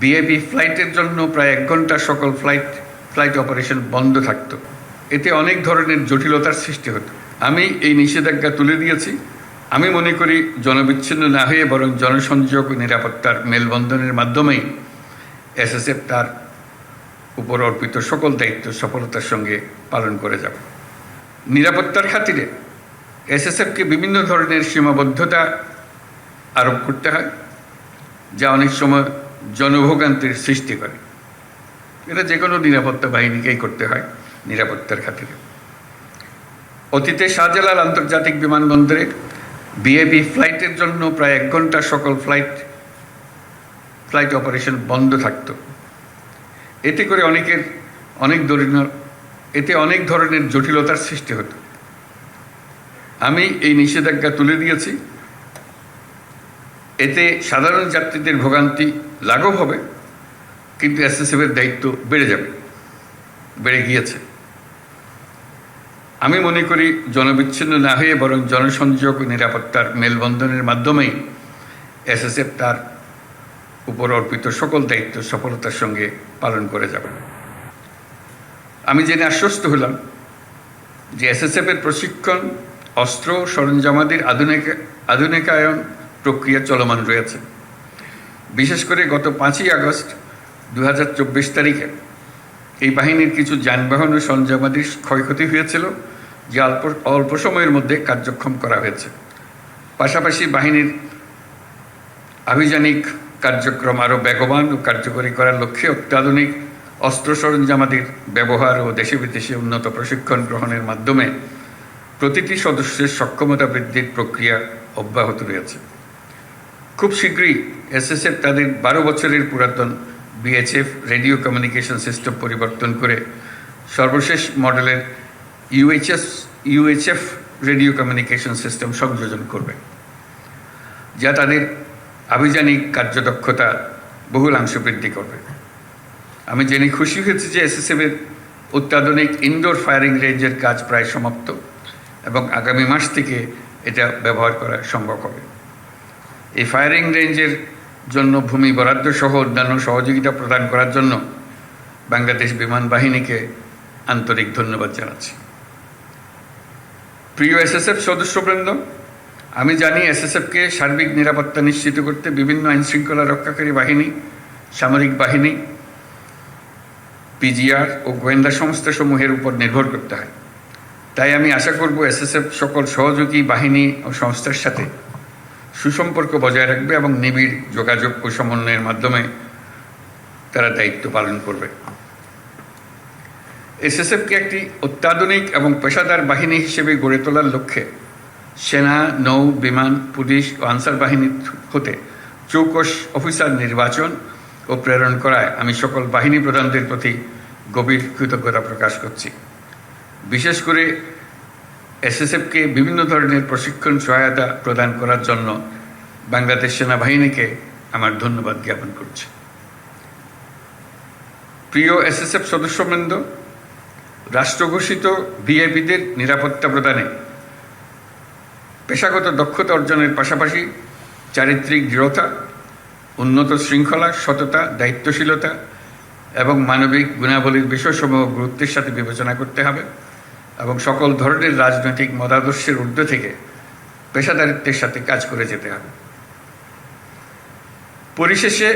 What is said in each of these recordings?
BAP ফ্লাইটের জন্য প্রায় এক ঘণ্টা সকল ফ্লাইট ফ্লাইট অপারেশন বন্ধ থাকতো। এতে অনেক ধরনের জটিলতার সৃষ্টি হতো। আমি এই নিষেধাজ্ঞা তুলে দিয়েছি। আমি মনে করি জনবিচ্ছিন্ন না হয়ে বরং জনসংযোগ ও নিরাপত্তার মেলবন্ধনের মাধ্যমেই এসএসএফ তার উপর অর্পিত সকল দায়িত্ব সফলতার সঙ্গে পালন করে যাবে। নিরাপত্তার খাতিরে এসএসএফকে বিভিন্ন ধরনের সীমাবদ্ধতা আরোপ করতে হয়, যা অনেক সময় জনভোগান্তির সৃষ্টি করে। এটা যে কোনো নিরাপত্তা বাহিনীকেই করতে হয়, নিরাপত্তার খাতিরে। অতীতে শাহজালাল আন্তর্জাতিক বিমানবন্দরে বিএবি ফ্লাইটের জন্য প্রায় এক ঘণ্টা সকল ফ্লাইট ফ্লাইট অপারেশন বন্ধ থাকতো। এতে করে অনেকের অনেক ধরনের এতে অনেক ধরনের জটিলতার সৃষ্টি হতো। আমি এই নিষেধাজ্ঞা তুলে দিয়েছি। এতে সাধারণ যাত্রীদের ভোগান্তি লাঘব হবে, কিন্তু এসএসএফের দায়িত্ব বেড়ে যাবে, বেড়ে গিয়েছে। আমি মনে করি জনবিচ্ছিন্ন না হয়ে বরং জনসংযোগ নিরাপত্তার মেলবন্ধনের মাধ্যমেই এসএসএফ তার উপর অর্পিত সকল দায়িত্ব সফলতার সঙ্গে পালন করে যাবে। আমি জেনে আশ্বস্ত হলাম যে এসএসএফের প্রশিক্ষণ, অস্ত্র সরঞ্জামাদির আধুনিক, আধুনিকায়ন প্রক্রিয়া চলমান রয়েছে। বিশেষ করে গত পাঁচই আগস্ট দু হাজার চব্বিশ তারিখে এই বাহিনীর কিছু যানবাহন ও সরঞ্জামাদির ক্ষয়ক্ষতি হয়েছিল, যা অল্প অল্প সময়ের মধ্যে কার্যক্ষম করা হয়েছে। পাশাপাশি বাহিনীর আভিযানিক কার্যক্রম আরও বেগবান ও কার্যকরী করার লক্ষ্যে অত্যাধুনিক অস্ত্র সরঞ্জামাদির ব্যবহার ও দেশে বিদেশে উন্নত প্রশিক্ষণ গ্রহণের মাধ্যমে প্রতিটি সদস্যের সক্ষমতা বৃদ্ধির প্রক্রিয়া অব্যাহত রয়েছে। খুব শীঘ্রই এসএসএফ তাদের বারো বছরের পুরাতন বিএচএফ রেডিও কমিউনিকেশন সিস্টেম পরিবর্তন করে সর্বশেষ মডেলের UHS, UHF radio communication system সংযোজন করবে, যা তাদের আভিযানিক কার্যদক্ষতা বহুলাংশ বৃদ্ধি করবে। আমি জেনে খুশি হয়েছি যে এসএসএফের অত্যাধুনিক ইনডোর ফায়ারিং রেঞ্জের কাজ প্রায় সমাপ্ত এবং আগামী মাস থেকে এটা ব্যবহার করা সম্ভব হবে। এই ফায়ারিং রেঞ্জের জন্য ভূমি বরাদ্দ সহ অন্যান্য সহযোগিতা প্রদান করার জন্য বাংলাদেশ বিমান বাহিনীকে আন্তরিক ধন্যবাদ জানাচ্ছি। প্রিয় এসএসএফ সদস্যবৃন্দ, আমি জানি এসএসএফকে সার্বিক নিরাপত্তা নিশ্চিত করতে বিভিন্ন আইনশৃঙ্খলা রক্ষাকারী বাহিনী, সামরিক বাহিনী পিজিআর ও গোয়েন্দা সংস্থাসমূহের উপর নির্ভর করতে হয়। তাই আমি আশা করব এসএসএফ সকল সহযোগী বাহিনী ও সংস্থার সাথে সুসম্পর্ক বজায় রাখবে এবং নিবিড় যোগাযোগ ও সমন্বয়ের মাধ্যমে তারা দায়িত্ব পালন করবে। এসএসএফকে একটি অত্যাধুনিক এবং পেশাদার বাহিনী হিসেবে গড়ে তোলার লক্ষ্যে সেনা, নৌ, বিমান, পুলিশ ও আনসার বাহিনী হতে চৌকস অফিসার নির্বাচন ও প্রেরণ করায় আমি সকল বাহিনী প্রধানদের প্রতি গভীর কৃতজ্ঞতা প্রকাশ করছি। বিশেষ করে এসএসএফকে বিভিন্ন ধরনের প্রশিক্ষণ সহায়তা প্রদান করার জন্য বাংলাদেশ সেনাবাহিনীকে আমার ধন্যবাদ জ্ঞাপন করছি। প্রিয় এসএসএফ সদস্যবৃন্দ, রাষ্ট্রঘোষিত ভিআইপিদের নিরাপত্তা প্রদানে পেশাগত দক্ষতা অর্জনের পাশাপাশি চারিত্রিক দৃঢ়তা, উন্নত শৃঙ্খলা, সততা, দায়িত্বশীলতা এবং মানবিক গুণাবলীর বিষয়সমূহ গুরুত্বের সাথে বিবেচনা করতে হবে। এবং সকল ধরনের রাজনৈতিক মতাদর্শের ঊর্ধ্ব থেকে পেশাদারিত্বের সাথে কাজ করে যেতে হবে। পরিশেষে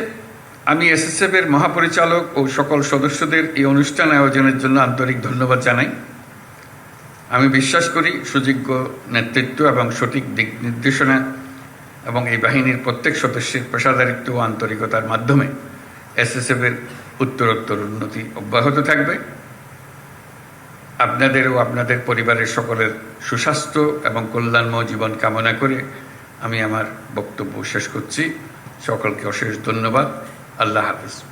আমি এসএসএফের মহাপরিচালক ও সকল সদস্যদের এই অনুষ্ঠান আয়োজনের জন্য আন্তরিক ধন্যবাদ জানাই। আমি বিশ্বাস করি সুযোগ্য নেতৃত্ব এবং সঠিক দিক নির্দেশনা এবং এই বাহিনীর প্রত্যেক সদস্যের পেশাদারিত্ব ও আন্তরিকতার মাধ্যমে এসএসএফের উত্তরোত্তর উন্নতি অব্যাহত থাকবে। আপনাদের ও আপনাদের পরিবারের সকলের সুস্বাস্থ্য এবং কল্যাণময় জীবন কামনা করে আমি আমার বক্তব্য শেষ করছি। সকলকে অশেষ ধন্যবাদ। আল্লাহ হাফিজ।